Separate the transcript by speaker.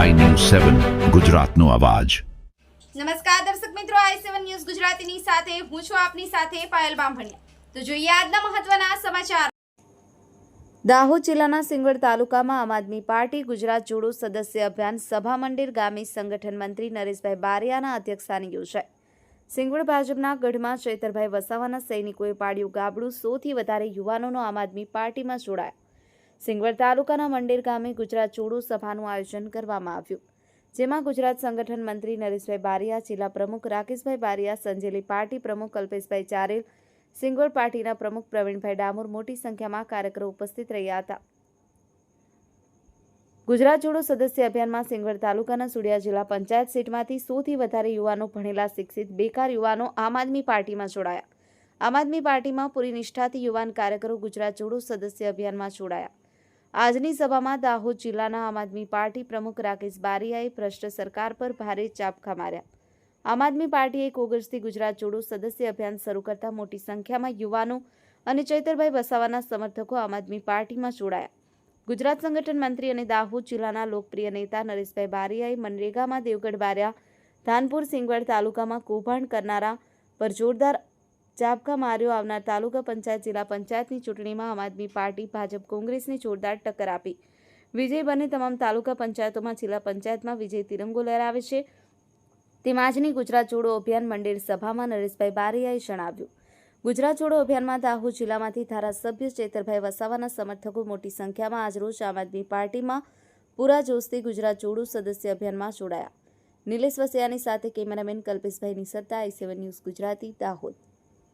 Speaker 1: સેવન ગુજરાતનો અવાજ.
Speaker 2: નમસ્કાર દર્શક મિત્રો આઈ સેવન ન્યૂઝ ગુજરાતીની સાથે હું છું આપની સાથે પાયલ બામભણિયા. તો જોઈએ આજના મહત્વના સમાચાર. દાહોદ જિલ્લાના સિંગવડ તાલુકામાં આમ આદમી પાર્ટી ગુજરાત જોડો સદસ્ય અભિયાન સભા મંદિર ગામી સંગઠન મંત્રી નરેશભાઈ બારિયાના અધ્યક્ષસ્થાને યોજાય. સિંગવડ ભાજપના ગઢમાં ચૈતરભાઈ વસાવાના સૈનિકોએ પાડ્યું ગાબડું સોથી વધારે યુવાનોનો આમ આદમી પાર્ટીમાં જોડાયા. સિંગવડ તાલુકાના મંડેર ગામે ગુજરાત ચૂડુ સભાનું આયોજન કરવામાં આવ્યું. જેમાં ગુજરાત સંગઠન મંત્રી નરેશભાઈ બારિયા, જિલ્લા પ્રમુખ રાકેશભાઈ બારિયા, સંજેલી પાર્ટી પ્રમુખ કલ્પેશભાઈ ચારેલ, સિંગવડ પાર્ટીના પ્રમુખ પ્રવીણભાઈ ડામોર મોટી સંખ્યામાં કાર્યકરો ઉપસ્થિત રહ્યા હતા. ગુજરાત જોડો સદસ્ય અભિયાનમાં સિંગવડ તાલુકાના સુડિયા જિલ્લા પંચાયત સીટમાંથી સોથી વધારે યુવાનો ભણેલા, શિક્ષિત, બેકાર યુવાનો આમ આદમી પાર્ટીમાં જોડાયા. આમ આદમી પાર્ટીમાં પૂરી નિષ્ઠાથી યુવાન કાર્યકરો ગુજરાત જોડો સદસ્ય અભિયાનમાં જોડાયા. આજની સભામાં દાહોદ જિલ્લાના આમ આદમી પાર્ટી પ્રમુખ રાકેશ બારિયાએ ભ્રષ્ટ સરકાર પર ભારે ચાપખા માર્યા આમ આદમી પાર્ટીએ એક ઓગસ્ટથી ગુજરાત જોડો સદસ્ય અભિયાન શરૂ કરતા મોટી સંખ્યામાં યુવાનો અને ચૈતરભાઈ વસાવાના સમર્થકો આમ આદમી પાર્ટીમાં જોડાયા. ગુજરાત સંગઠન મંત્રી અને દાહોદ જિલ્લાના લોકપ્રિય નેતા નરેશભાઈ બારિયાએ મનરેગામાં દેવગઢ બારિયા, ધાનપુર સિંગવડ તાલુકામાં કૌભાંડ કરનારા પર જોરદાર ચાબકા માર્યો આવનાર તાલુકા પંચાયત, જિલ્લા પંચાયતની ચૂંટણીમાં આમ આદમી પાર્ટી, ભાજપ, કોંગ્રેસને જોરદાર ટક્કર આપી. વિજય બને તમામ તાલુકા પંચાયતોમાં, જિલ્લા પંચાયતમાં વિજય તિરંગો લહેરાવે છે. તેમ આજની ગુજરાત જોડો અભિયાન મંડળ સભામાં નરેશભાઈ બારિયાએ જણાવ્યું. ગુજરાત જોડો અભિયાનમાં દાહોદ જિલ્લામાંથી ધારાસભ્ય ચેતરભાઈ વસાવાના સમર્થકો મોટી સંખ્યામાં આજરોજ આમ આદમી પાર્ટીમાં પૂરા જોશથી ગુજરાત જોડો સદસ્ય અભિયાનમાં જોડાયા. નિલેશ વસિયાની સાથે cameraman Kalpeshbhai Nisarta I seven news Gujarati, Dahod.